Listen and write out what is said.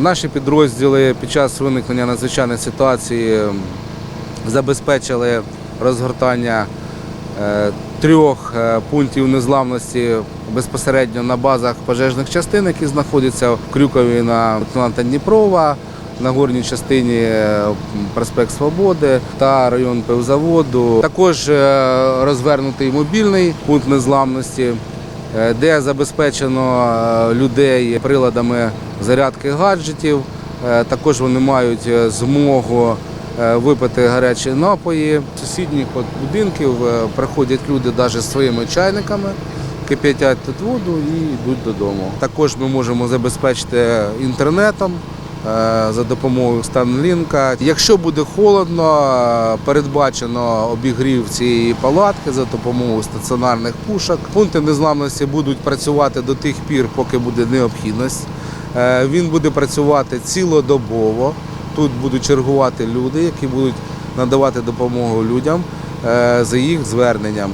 Наші підрозділи під час виникнення надзвичайної ситуації забезпечили розгортання е, трьох е, пунктів незламності безпосередньо на базах пожежних частин, які знаходяться в Крюкові на лейтенанта Дніпрова, на горній частині е, проспект Свободи та район пивзаводу. Також розвернутий мобільний пункт незламності, де забезпечено е, людей приладами зарядки гаджетів. Е, Також вони мають е, змогу е, випити гарячі напої. З сусідніх будинків е, приходять люди навіть з своїми чайниками, кип'ятять тут воду і йдуть додому. Також ми можемо забезпечити інтернетом. Е, За допомогою Станлінка. Якщо буде холодно, е, передбачено обігрів цієї палатки за допомогою стаціонарних пушок. Пункти незламності будуть працювати до тих пір, поки буде необхідність. Е, Він буде працювати цілодобово. Тут будуть чергувати люди, які будуть надавати допомогу людям за їх зверненням.